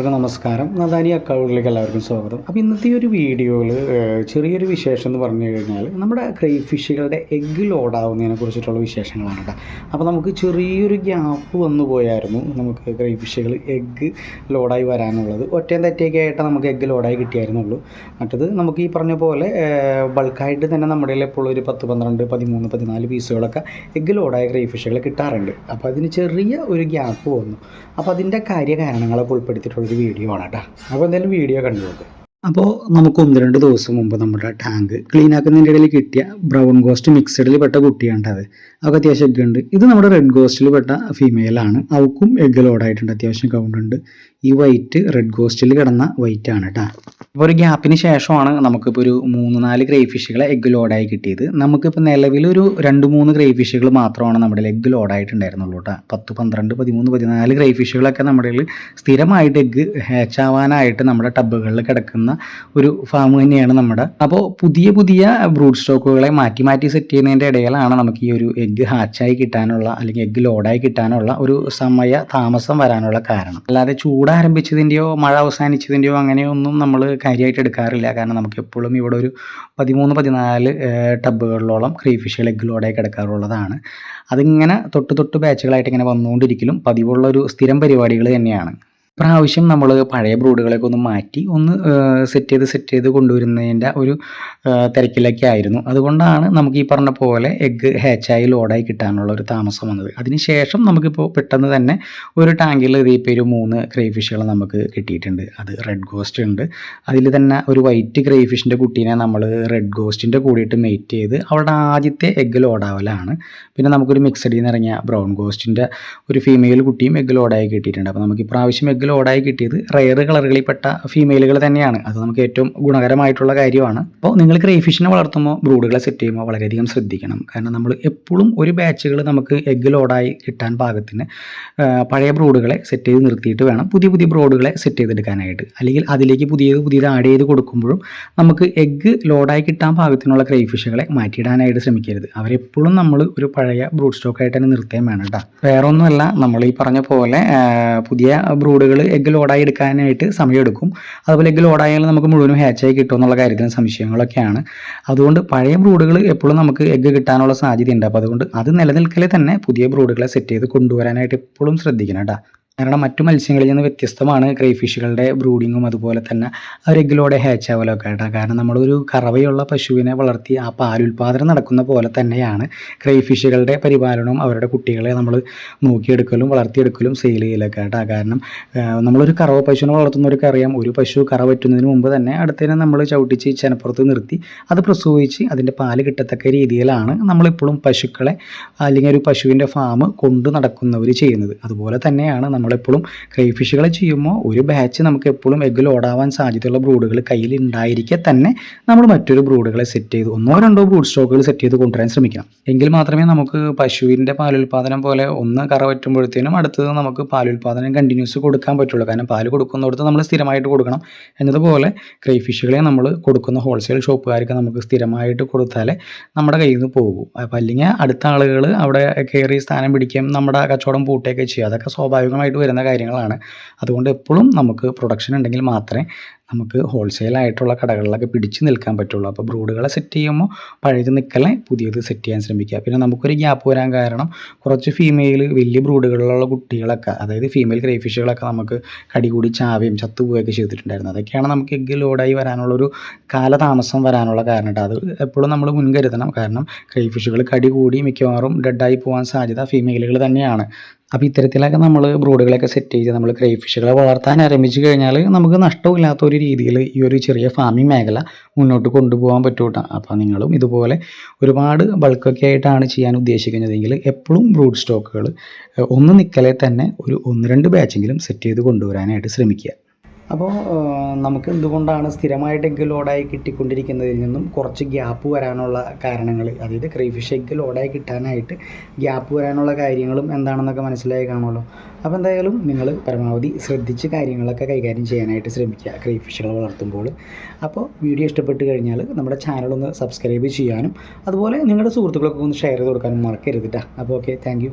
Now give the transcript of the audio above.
എല്ലാവർക്കും നമസ്കാരം. നദാനി അക്കൗണ്ടിലേക്ക് എല്ലാവർക്കും സ്വാഗതം. അപ്പോൾ ഇന്നത്തെ ഒരു വീഡിയോയിൽ ചെറിയൊരു വിശേഷം എന്ന് പറഞ്ഞു കഴിഞ്ഞാൽ നമ്മുടെ ക്രൈ ഫിഷുകളുടെ എഗ്ഗ് ലോഡാവുന്നതിനെ കുറിച്ചിട്ടുള്ള വിശേഷങ്ങളാണ് കേട്ടോ അപ്പോൾ നമുക്ക് ചെറിയൊരു ഗ്യാപ്പ് വന്നു പോയായിരുന്നു നമുക്ക് ക്രൈ ഫിഷുകൾ എഗ്ഗ് ലോഡായി വരാനുള്ളത്. ഒറ്റയും തെറ്റയൊക്കെ ആയിട്ട് നമുക്ക് എഗ്ഗ് ലോഡായി കിട്ടിയായിരുന്നുള്ളൂ. മറ്റത് നമുക്ക് ഈ പറഞ്ഞ പോലെ ബൾക്കായിട്ട് തന്നെ നമ്മുടെ എപ്പോഴും ഒരു പത്ത് പന്ത്രണ്ട് പതിമൂന്ന് പതിനാല് പീസുകളൊക്കെ എഗ്ഗ് ലോഡായ ക്രൈ ഫിഷുകൾ കിട്ടാറുണ്ട്. അപ്പോൾ അതിന് ചെറിയ ഒരു ഗ്യാപ്പ് വന്നു. അപ്പോൾ അതിന്റെ കാര്യകാരണങ്ങളൊക്കെ ഉൾപ്പെടുത്തിയിട്ടുള്ളൊരു വീഡിയോ ആണ് കേട്ടോ അപ്പോൾ എന്തായാലും വീഡിയോ കണ്ടു നോക്ക്. അപ്പോൾ നമുക്ക് ഒന്ന് രണ്ട് ദിവസം മുമ്പ് നമ്മുടെ ടാങ്ക് ക്ലീൻ ആക്കുന്നതിന്റെ ഇടയിൽ കിട്ടിയ ബ്രൗൺ ഗോസ്റ്റ് മിക്സഡിൽ പെട്ട കുട്ടിയാണ് അത്. അവൾക്ക് അത്യാവശ്യം എഗ് ഉണ്ട്. ഇത് നമ്മുടെ റെഡ് ഗോസ്റ്റിൽ പെട്ട ഫീമെയിലാണ് അവക്കും എഗ് ലോഡായിട്ടുണ്ട് അത്യാവശ്യം കൗണ്ട് ഉണ്ട്. ഈ വൈറ്റ് റെഡ് ഗോസ്റ്റിൽ കിടന്ന വൈറ്റ് ആണ് കേട്ടോ അപ്പോൾ ഒരു ഗ്യാപ്പിന് ശേഷമാണ് നമുക്കിപ്പോൾ ഒരു മൂന്ന് നാല് ഗ്രേ ഫിഷുകളെ എഗ് ലോഡായി കിട്ടിയത്. നമുക്കിപ്പോൾ നിലവിലൊരു രണ്ട് മൂന്ന് ഗ്രേ ഫിഷുകൾ മാത്രമാണ് നമ്മുടെ എഗ് ലോഡായിട്ടുണ്ടായിരുന്നുള്ളൂ കേട്ടോ. പത്ത് പന്ത്രണ്ട് പതിമൂന്ന് പതിനാല് ഗ്രേ ഫിഷുകളൊക്കെ നമ്മുടെ സ്ഥിരമായിട്ട് എഗ്ഗ് ഹാച്ച് ആവാനായിട്ട് നമ്മുടെ ടബുകളിൽ കിടക്കുന്ന ഒരു ഫാം തന്നെയാണ് നമ്മുടെ. അപ്പോൾ പുതിയ പുതിയ ബ്രൂഡ് സ്റ്റോക്കുകളെ മാറ്റി മാറ്റി സെറ്റ് ചെയ്യുന്നതിന്റെ ഇടയിലാണ് നമുക്ക് ഈ ഒരു എഗ്ഗ് ഹാച്ചായി കിട്ടാനുള്ള അല്ലെങ്കിൽ എഗ്ഗ് ലോഡായി കിട്ടാനുള്ള ഒരു സമയ താമസം വരാനുള്ള കാരണം. അല്ലാതെ ചൂടാരംഭിച്ചതിന്റെയോ മഴ അവസാനിച്ചതിന്റെയോ അങ്ങനെയൊന്നും നമ്മൾ കാര്യമായിട്ട് എടുക്കാറില്ല. കാരണം നമുക്ക് എപ്പോഴും ഇവിടെ ഒരു പതിമൂന്ന് പതിനാല് ടബുകളിലോളം ക്രീ ഫിഷ് ലെഗിലൂടെ കിടക്കാറുള്ളതാണ്. അതിങ്ങനെ തൊട്ട് തൊട്ട് ബാച്ചുകളായിട്ട് ഇങ്ങനെ വന്നുകൊണ്ടിരിക്കലും പതിവുള്ളൊരു സ്ഥിരം പരിപാടികൾ തന്നെയാണ്. പ്രാവശ്യം നമ്മൾ പഴയ ബ്രൂഡുകളൊക്കെ ഒന്ന് മാറ്റി ഒന്ന് സെറ്റ് ചെയ്ത് സെറ്റ് ചെയ്ത് കൊണ്ടുവരുന്നതിന്റെ ഒരു തിരക്കിലൊക്കെ ആയിരുന്നു. അതുകൊണ്ടാണ് നമുക്ക് ഈ പറഞ്ഞ പോലെ എഗ്ഗ് ഹാച്ചായി ലോഡായി കിട്ടാനുള്ള ഒരു താമസം വന്നത്. അതിനുശേഷം നമുക്കിപ്പോൾ പെട്ടെന്ന് തന്നെ ഒരു ടാങ്കിൽ ഇതേ ഒരു മൂന്ന് ക്രൈഫിഷുകൾ നമുക്ക് കിട്ടിയിട്ടുണ്ട്. അത് റെഡ് ഗോസ്റ്റ് ഉണ്ട്. അതിൽ തന്നെ ഒരു വൈറ്റ് ക്രൈഫിഷിന്റെ കുട്ടീനെ നമ്മൾ റെഡ് ഗോസ്റ്റിന്റെ കൂടിയിട്ട് മെയ്റ്റ് ചെയ്ത് അവളുടെ ആദ്യത്തെ എഗ്ഗ് ലോഡാവലാണ് പിന്നെ നമുക്കൊരു മിക്സഡിൽ നിന്ന് ഇറങ്ങിയ ബ്രൗൺ ഗോസ്റ്റിന്റെ ഒരു ഫീമെയിൽ കുട്ടിയും എഗ്ഗ് ലോഡായി കിട്ടിയിട്ടുണ്ട്. അപ്പോൾ നമുക്ക് ഇപ്രാവശ്യം എഗ്ഗ് ലോഡായി കിട്ടിയത് റയർ കളറുകളിൽപ്പെട്ട ഫീമെയിലുകൾ തന്നെയാണ്. അത് നമുക്ക് ഏറ്റവും ഗുണകരമായിട്ടുള്ള കാര്യമാണ്. അപ്പോൾ നിങ്ങൾ ക്രൈഫിഷിനെ വളർത്തുമ്പോൾ ബ്രൂഡുകളെ സെറ്റ് ചെയ്യുമ്പോൾ വളരെയധികം ശ്രദ്ധിക്കണം. കാരണം നമ്മൾ എപ്പോഴും ഒരു ബാച്ചുകൾ നമുക്ക് എഗ്ഗ് ലോഡായി കിട്ടാൻ പാകത്തിന് പഴയ ബ്രൂഡുകളെ സെറ്റ് ചെയ്ത് നിർത്തിയിട്ട് വേണം പുതിയ പുതിയ ബ്രൂഡുകളെ സെറ്റ് ചെയ്തെടുക്കാനായിട്ട്. അല്ലെങ്കിൽ അതിലേക്ക് പുതിയത് പുതിയത് ആഡ് ചെയ്ത് കൊടുക്കുമ്പോഴും നമുക്ക് എഗ്ഗ് ലോഡായി കിട്ടാൻ പാകത്തിനുള്ള ക്രൈഫിഷുകളെ മാറ്റിയിടാനായിട്ട് ശ്രമിക്കരുത്. അവരെപ്പോഴും നമ്മൾ ഒരു പഴയ ബ്രൂഡ് സ്റ്റോക്കായിട്ട് തന്നെ നിർത്തുകയും വേണം കേട്ടോ. വേറെ ഒന്നുമല്ല നമ്മൾ ഈ പറഞ്ഞ പോലെ പുതിയ ബ്രൂഡുകൾ എഗ്ഗ് ലോഡായി എടുക്കാനായിട്ട് സമയമെടുക്കും. അതുപോലെ എഗ്ഗ് ലോഡായാലും നമുക്ക് മുഴുവനും ഹാച്ചായി കിട്ടുമെന്നുള്ള കാര്യത്തിന് സംശയങ്ങളൊക്കെയാണ്. അതുകൊണ്ട് പഴയ ബ്രൂഡുകൾ എപ്പോഴും നമുക്ക് എഗ്ഗ് കിട്ടാനുള്ള സാധ്യതയുണ്ട്. അപ്പോൾ അതുകൊണ്ട് അത് നിലനിൽക്കലേ തന്നെ പുതിയ ബ്രൂഡുകളെ സെറ്റ് ചെയ്ത് കൊണ്ടുവരാനായിട്ട് എപ്പോഴും ശ്രദ്ധിക്കണം കേട്ടോ കാരണം മറ്റു മത്സ്യങ്ങളിൽ നിന്ന് വ്യത്യസ്തമാണ് ക്രൈഫിഷുകളുടെ ബ്രൂഡിങ്ങും അതുപോലെ തന്നെ ആ എഗ്ഗിലൂടെ ഹാച്ച് ആവലൊക്കെ കേട്ടോ കാരണം നമ്മളൊരു കറവയുള്ള പശുവിനെ വളർത്തി ആ പാലുൽപാദനം നടക്കുന്ന പോലെ തന്നെയാണ് ക്രൈഫിഷുകളുടെ പരിപാലനവും അവരുടെ കുട്ടികളെ നമ്മൾ നോക്കിയെടുക്കലും വളർത്തിയെടുക്കലും സെയിൽ ചെയ്യലൊക്കെ കേട്ടോ കാരണം നമ്മളൊരു കറവ പശുവിനെ വളർത്തുന്നവർക്ക് അറിയാം ഒരു പശു കറ പറ്റുന്നതിന് മുമ്പ് തന്നെ അടുത്തതിനെ നമ്മൾ ചവിട്ടിച്ച് ചെനപ്പുറത്ത് നിർത്തി അത് പ്രസവിച്ച് അതിന്റെ പാൽ കിട്ടത്തക്ക രീതിയിലാണ് നമ്മളിപ്പോഴും പശുക്കളെ അല്ലെങ്കിൽ ഒരു പശുവിന്റെ ഫാം കൊണ്ടു നടക്കുന്നവർ ചെയ്യുന്നത്. അതുപോലെ തന്നെയാണ് നമ്മളെപ്പോഴും ക്രൈഫിഷുകളെ ചെയ്യുമ്പോൾ ഒരു ബാച്ച് നമുക്ക് എപ്പോഴും എഗ്ഗിൽ ഓടാവാൻ സാധ്യതയുള്ള ബ്രൂഡുകൾ കയ്യിൽ ഉണ്ടായിരിക്കെ തന്നെ നമ്മൾ മറ്റൊരു ബ്രൂഡുകളെ സെറ്റ് ചെയ്ത് ഒന്നോ രണ്ടോ ബ്രൂഡ് സ്റ്റോക്കുകൾ സെറ്റ് ചെയ്ത് കൊണ്ടുവരാൻ ശ്രമിക്കണം. എങ്കിൽ മാത്രമേ നമുക്ക് പശുവിന്റെ പാലുൽപാദനം പോലെ ഒന്ന് കറ പറ്റുമ്പോഴത്തേനും അടുത്തത് നമുക്ക് പാലുൽപാദനം കണ്ടിന്യൂസ് കൊടുക്കാൻ പറ്റുള്ളൂ. കാരണം പാൽ കൊടുക്കുന്നിടത്ത് നമ്മൾ സ്ഥിരമായിട്ട് കൊടുക്കണം. എന്നതുപോലെ ക്രൈഫിഷുകളെ നമ്മൾ കൊടുക്കുന്ന ഹോൾസെയിൽ ഷോപ്പുകാർക്ക് നമുക്ക് സ്ഥിരമായിട്ട് കൊടുത്താലേ നമ്മുടെ കയ്യിൽ നിന്ന് പോകും. അപ്പം അല്ലെങ്കിൽ അടുത്ത ആളുകൾ അവിടെ കയറി സ്ഥാനം പിടിക്കുകയും നമ്മുടെ കച്ചവടം പൂട്ടുകയൊക്കെ ചെയ്യും. അതൊക്കെ സ്വാഭാവികമായിട്ട് വരുന്ന കാര്യങ്ങളാണ്. അതുകൊണ്ട് എപ്പോഴും നമുക്ക് പ്രൊഡക്ഷൻ ഉണ്ടെങ്കിൽ മാത്രമേ നമുക്ക് ഹോൾസെയിലായിട്ടുള്ള കടകളിലൊക്കെ പിടിച്ചു നിൽക്കാൻ പറ്റുള്ളൂ. അപ്പോൾ ബ്രൂഡുകളെ സെറ്റ് ചെയ്യുമ്പോൾ പഴയത് നിൽക്കലേ പുതിയത് സെറ്റ് ചെയ്യാൻ ശ്രമിക്കുക. പിന്നെ നമുക്കൊരു ഗ്യാപ്പ് വരാൻ കാരണം കുറച്ച് ഫീമെയിൽ വലിയ ബ്രൂഡുകളിലുള്ള കുട്ടികളൊക്കെ അതായത് ഫീമെയിൽ ക്രൈഫിഷുകളൊക്കെ നമുക്ക് കടികൂടി ചാവുകയും ചത്തുപോവുകയൊക്കെ ചെയ്തിട്ടുണ്ടായിരുന്നു. അതൊക്കെയാണ് നമുക്ക് എഗ്ഗ് ലോഡായി വരാനുള്ളൊരു കാലതാമസം വരാനുള്ള കാരണം അത് എപ്പോഴും നമ്മൾ മുൻകരുതണം. കാരണം ക്രൈഫിഷുകൾ കടി കൂടി മിക്കവാറും ഡെഡായി പോകാൻ സാധ്യത ഫീമെയിലുകൾ തന്നെയാണ്. അപ്പോൾ ഇത്തരത്തിലൊക്കെ നമ്മൾ ബ്രൂഡുകളൊക്കെ സെറ്റ് ചെയ്ത് നമ്മൾ ക്രൈഫിഷുകളെ വളർത്താൻ ആരംഭിച്ചു കഴിഞ്ഞാൽ നമുക്ക് നഷ്ടമില്ലാത്ത ഒരു രീതിയിൽ ഈ ഒരു ചെറിയ ഫാമിംഗ് മേഖല മുന്നോട്ട് കൊണ്ടുപോകാൻ പറ്റൂട്ടാ. അപ്പോൾ നിങ്ങളും ഇതുപോലെ ഒരുപാട് ബൾക്കൊക്കെ ആയിട്ടാണ് ചെയ്യാൻ ഉദ്ദേശിക്കുന്നതെങ്കിൽ എപ്പോഴും ബ്രൂഡ് സ്റ്റോക്കുകൾ ഒന്ന് നിൽക്കലെ തന്നെ ഒരു ഒന്ന് രണ്ട് ബാച്ചെങ്കിലും സെറ്റ് ചെയ്ത് കൊണ്ടുവരാനായിട്ട് ശ്രമിക്കുക. അപ്പോൾ നമുക്ക് എന്തുകൊണ്ടാണ് സ്ഥിരമായിട്ട് എഗ്ഗ് ലോഡായി കിട്ടിക്കൊണ്ടിരിക്കുന്നതിൽ നിന്നും കുറച്ച് ഗ്യാപ്പ് വരാനുള്ള കാരണങ്ങൾ അതായത് ക്രൈഫിഷ് എഗ്ഗ് ലോഡായി കിട്ടാനായിട്ട് ഗ്യാപ്പ് വരാനുള്ള കാര്യങ്ങളും എന്താണെന്നൊക്കെ മനസ്സിലായി കാണുമല്ലോ. അപ്പോൾ എന്തായാലും നിങ്ങൾ പരമാവധി ശ്രദ്ധിച്ച് കാര്യങ്ങളൊക്കെ കൈകാര്യം ചെയ്യാനായിട്ട് ശ്രമിക്കുക ക്രൈഫിഷുകൾ വളർത്തുമ്പോൾ. അപ്പോൾ വീഡിയോ ഇഷ്ടപ്പെട്ട് കഴിഞ്ഞാൽ നമ്മുടെ ചാനലൊന്ന് സബ്സ്ക്രൈബ് ചെയ്യാനും അതുപോലെ നിങ്ങളുടെ സുഹൃത്തുക്കൾക്കൊക്കെ ഒന്ന് ഷെയർ ചെയ്ത് കൊടുക്കാനും മറക്കരുത് കേട്ടോ അപ്പോൾ ഓക്കെ താങ്ക്